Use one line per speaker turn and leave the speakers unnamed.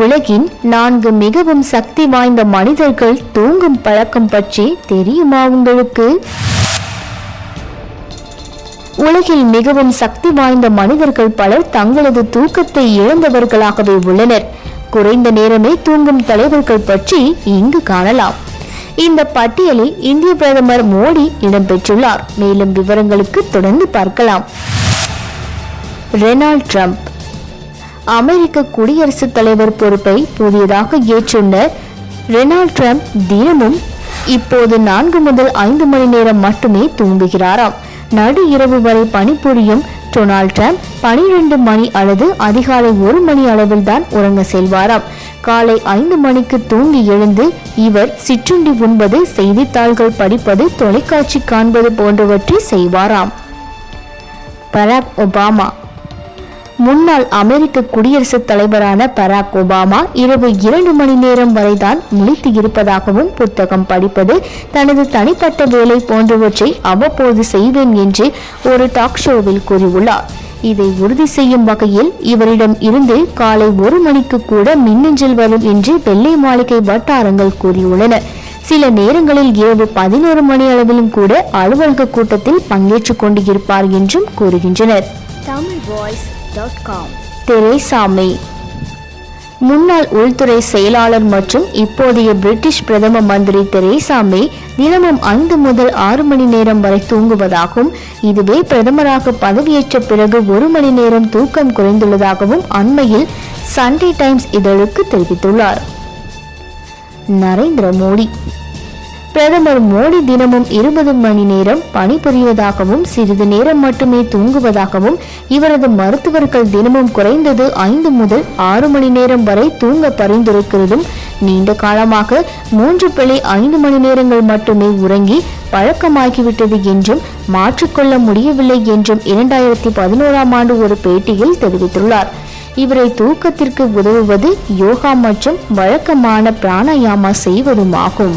உலகின் நான்கு மிகவும் சக்தி வாய்ந்த மனிதர்கள் தூங்கும் பழக்கம் பற்றி தெரியுமா உங்களுக்கு? உலகில் மிகவும் சக்தி வாய்ந்த மனிதர்கள் பலர் தங்களது தூக்கத்தை இழந்தவர்களாகவே உள்ளனர். குறைந்த நேரமே தூங்கும் தலைவர்கள் பற்றி இங்கு காணலாம். இந்த பட்டியலில் இந்திய பிரதமர் மோடி இடம்பெற்றுள்ளார். மேலும் விவரங்களுக்கு தொடர்ந்து பார்க்கலாம். ரெனால்ட் ட்ரம்ப் அமெரிக்க குடியரசுத் தலைவர் பொறுப்பை புதியதாக ஏற்றுள்ள ரெனால்ட் ட்ரம்ப் தினமும் இப்போது நான்கு முதல் ஐந்து மணி நேரம் மட்டுமே தூங்குகிறாராம். நடு இரவு வரை பணிபுரியும் டொனால்ட் ட்ரம்ப் பனிரெண்டு மணி அல்லது அதிகாலை ஒரு மணி அளவில் தான் உறங்க செல்வாராம். காலை ஐந்து மணிக்கு தூங்கி எழுந்து இவர் சிற்றுண்டி உண்பது செய்தித்தாள்கள் படிப்பது தொலைக்காட்சி காண்பது போன்றவற்றை செய்வாராம். பராக் ஒபாமா முன்னாள் அமெரிக்க குடியரசுத் தலைவரான பராக் ஒபாமா இரவு இரண்டு மணி நேரம் வரைதான் முழித்து இருப்பதாகவும் புத்தகம் படிப்பது தனது தனிப்பட்ட வேலை போன்றவற்றை அவ்வப்போது செய்வேன் என்று ஒரு டாக் ஷோவில் கூறியுள்ளார். இதை உறுதி செய்யும் வகையில் இவரிடம் இருந்து காலை ஒரு மணிக்கு கூட மின்னஞ்சல் வரும் என்று வெள்ளை மாளிகை வட்டாரங்கள் கூறியுள்ளன. சில நேரங்களில் இரவு பதினோரு மணி அளவிலும் கூட அலுவலக கூட்டத்தில் பங்கேற்றுக் கொண்டு இருப்பார் என்றும் கூறுகின்றனர். Tamil voice dot com Theresa முன்னாள் உள்துறை செயலாளர் மற்றும் இப்போதைய பிரிட்டிஷ் பிரதம மந்திரி தெரேசாமே தினமும் ஐந்து முதல் ஆறு மணி நேரம் வரை தூங்குவதாகவும் இதுவே பிரதமராக பதவியேற்ற பிறகு ஒரு மணி நேரம் தூக்கம் குறைந்துள்ளதாகவும் அண்மையில் சண்டே டைம்ஸ் இதழுக்கு தெரிவித்துள்ளார் நரேந்திர மோடி பிரதமர் மோடி தினமும் இருபது மணி நேரம் பணிபுரிவதாகவும் சிறிது நேரம் மட்டுமே தூங்குவதாகவும் இவரது மருத்துவர்கள் தினமும் குறைந்தது ஐந்து முதல் ஆறு மணி நேரம் வரை தூங்க பரிந்துரைக்கிறதும் நீண்ட காலமாக மூன்று புள்ளி ஐந்து மணி நேரங்கள் மட்டுமே உறங்கி பழக்கமாகிவிட்டது என்றும் மாற்றிக்கொள்ள முடியவில்லை என்றும் இரண்டாயிரத்தி பதினோராம் ஆண்டு ஒரு பேட்டியில் தெரிவித்துள்ளார். இவரை தூக்கத்திற்கு உதவுவது யோகா மற்றும் வழக்கமான பிராணாயாமா செய்வதுமாகும்.